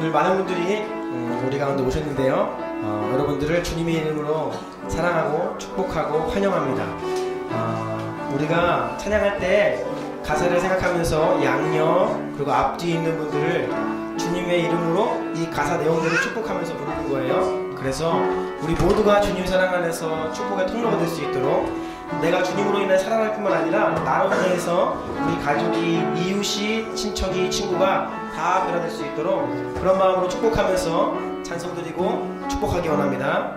오늘 많은 분들이 음, 우리 가운데 오셨는데요. 어, 여러분들을 주님의 이름으로 사랑하고 축복하고 환영합니다. 어, 우리가 찬양할 때 가사를 생각하면서 양옆 그리고 앞뒤에 있는 분들을 주님의 이름으로 이 가사 내용들을 축복하면서 부르는 거예요. 그래서 우리 모두가 주님 사랑 안에서 축복의 통로가 될 수 있도록 내가 주님으로 인해 살아날 뿐만 아니라 나로 인해서 우리 가족이, 이웃이, 친척이, 친구가 다 변화될 수 있도록 그런 마음으로 축복하면서 찬송 드리고 축복하기 원합니다.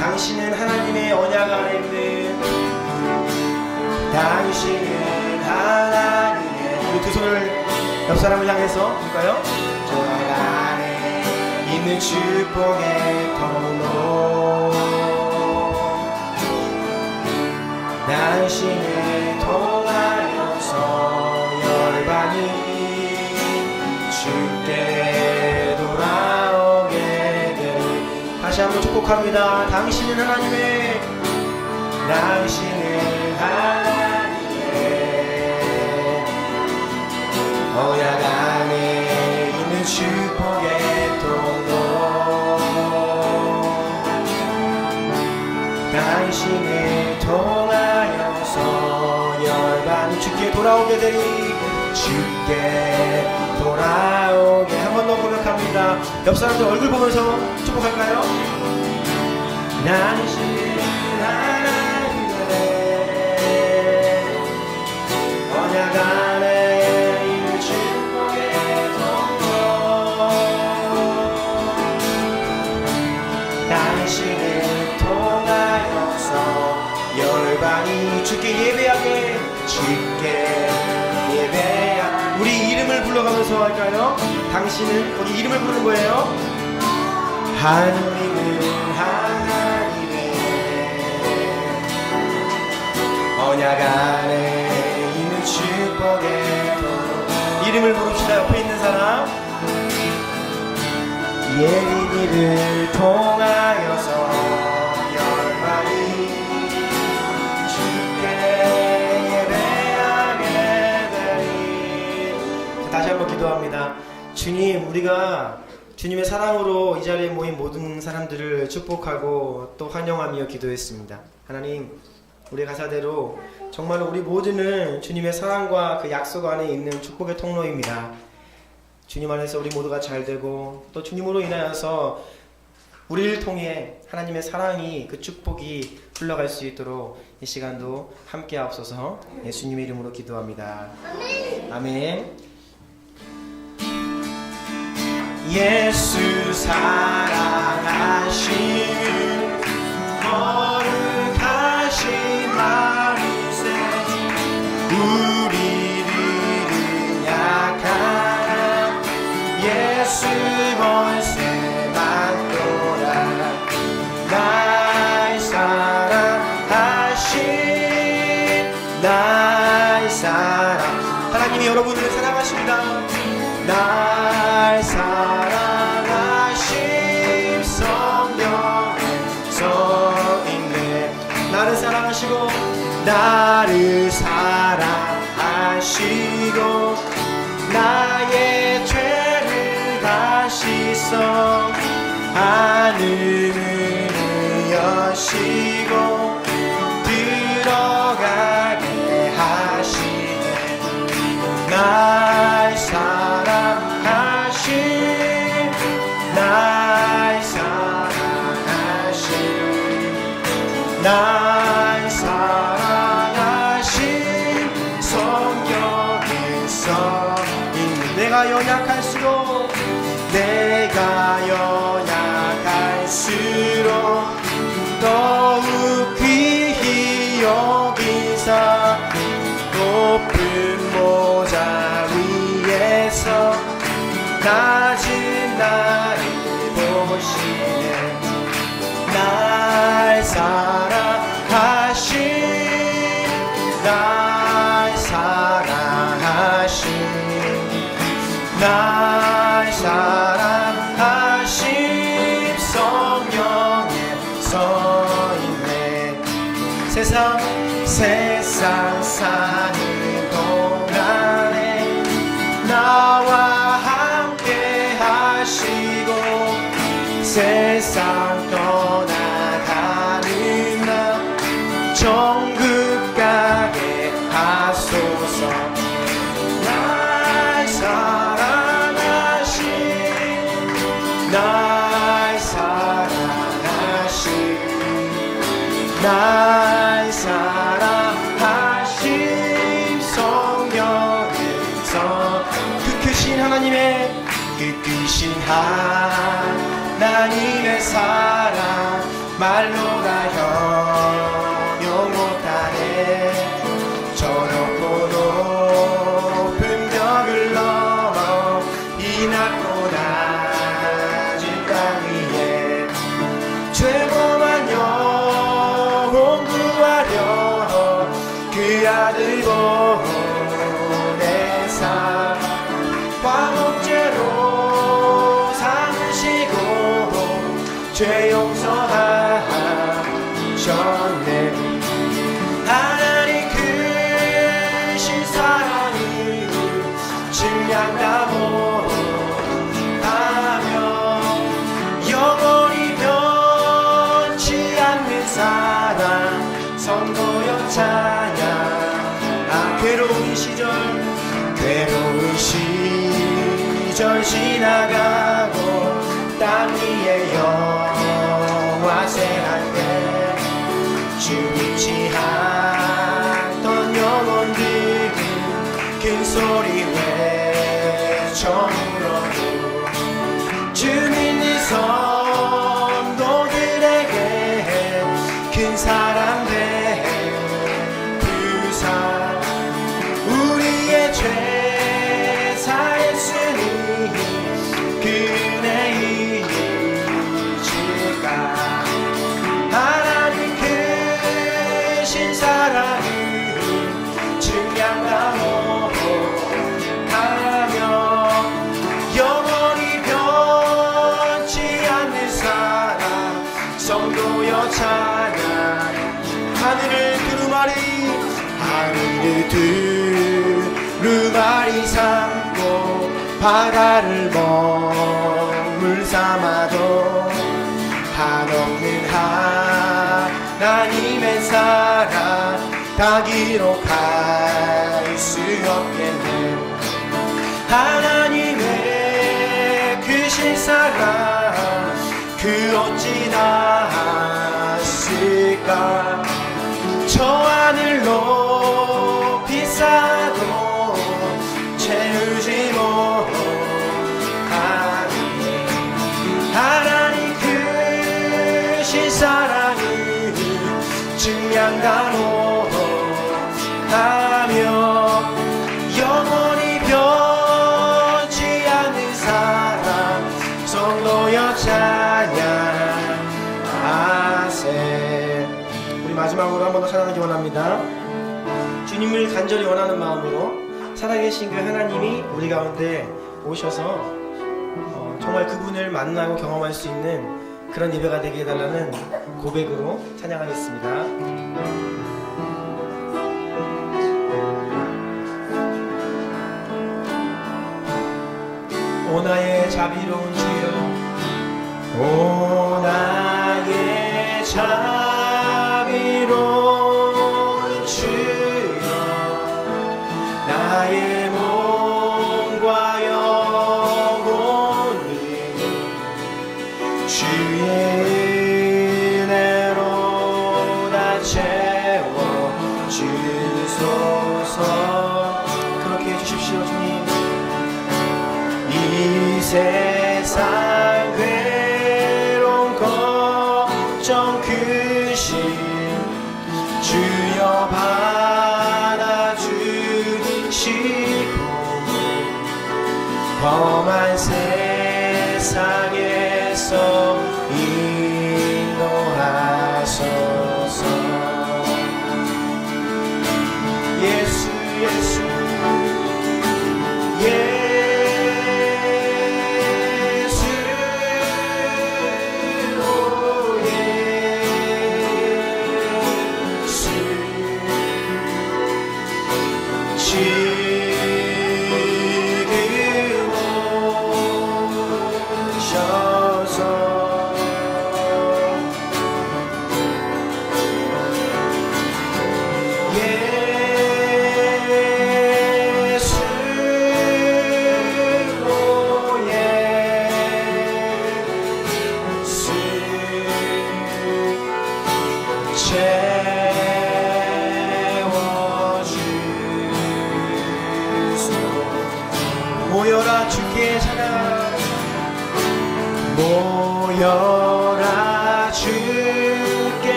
당신은 하나님의 언약 안에 있는 당신은 하나님의 우리 두 손을 옆 사람을 향해서 볼까요? 언약 안에 있는 축복의 통로 당신을 통하여서 열반이 주께 돌아오게 다시 한번 축복합니다. 당신은 하나님의 당신은 하나님의. 언약 돌아오게 되리. 주께 돌아오게. 한 번 더 고백합니다. 옆 사람들 얼굴 보면서 축복할까요? 당신 하나 불러가면서 할까요? 당신은 거기 이름을 부르는 거예요? 하나님은 하나님의 언약 안에 있는 축복의 도 이름을 부릅시다 옆에 있는 사람. 예린이를 통하여서 주님 우리가 주님의 사랑으로 이 자리에 모인 모든 사람들을 축복하고 또 환영하며 기도했습니다 하나님 우리 가사대로 정말로 우리 모두는 주님의 사랑과 그 약속 안에 있는 축복의 통로입니다 주님 안에서 우리 모두가 잘 되고 또 주님으로 인하여서 우리를 통해 하나님의 사랑이 그 축복이 흘러갈 수 있도록 이 시간도 함께 하옵소서 예수님의 이름으로 기도합니다. 아멘. 예수 사랑하시는 거룩하신 마리세 우리들은 약한 예수 나를 사랑하시고 나의 죄를 다 씻어 하늘을 여시고 들어가게 하시네. 날 사랑하신 날 낮은 나를 보시네. 날 사랑하신 날 사랑하신 날 사랑하신 성령에 써있네. 세상 세상 사는 세상 떠나가는 나 정국 가게 하소서. 날 사랑하신 날 사랑하신 날 사랑하신 성령에서 그 크신 하나님의 그 크신 하나님 지나가고 땅 위에 새할 때주 믿지 않던 영혼들은 큰 소리 찬양 하늘을 두루마리 하늘을 두루마리 삼고 바다를 먹물 삼아도 한없는 하나님의 사랑 다 기록할 수 없겠네. 하나님의 크신 사랑 그 어찌 나았을까? 저 하늘 높이 쌓 주님을 간절히 원하는 마음으로 살아계신 그 하나님이 우리 가운데 오셔서 어, 정말 그분을 만나고 경험할 수 있는 그런 예배가 되게 해달라는 고백으로 찬양하겠습니다. 오 나의 자비로운 주여 오 나의 자 세상 괴로운 걱정 크신 주여 받아주시고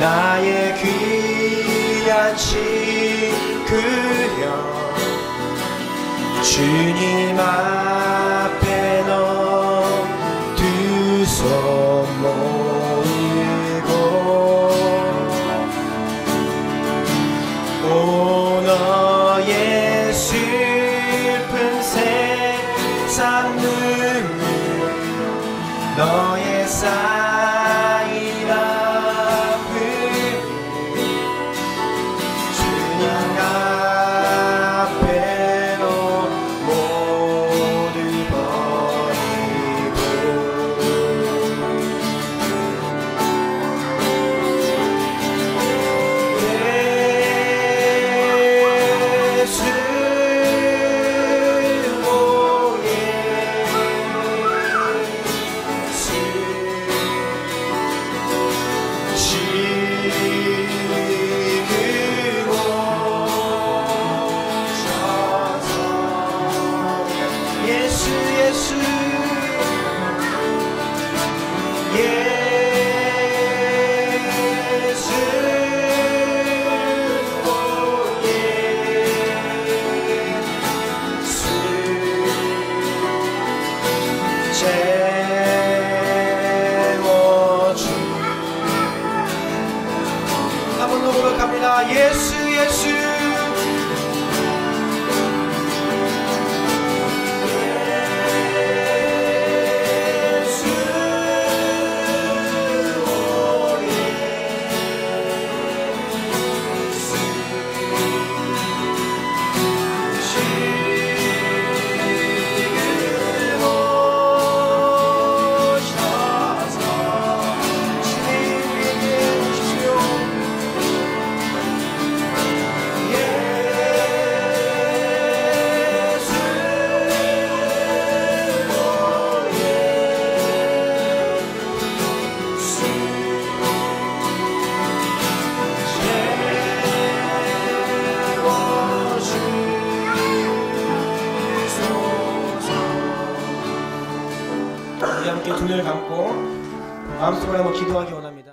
나의 귀한 시 그려 주님 아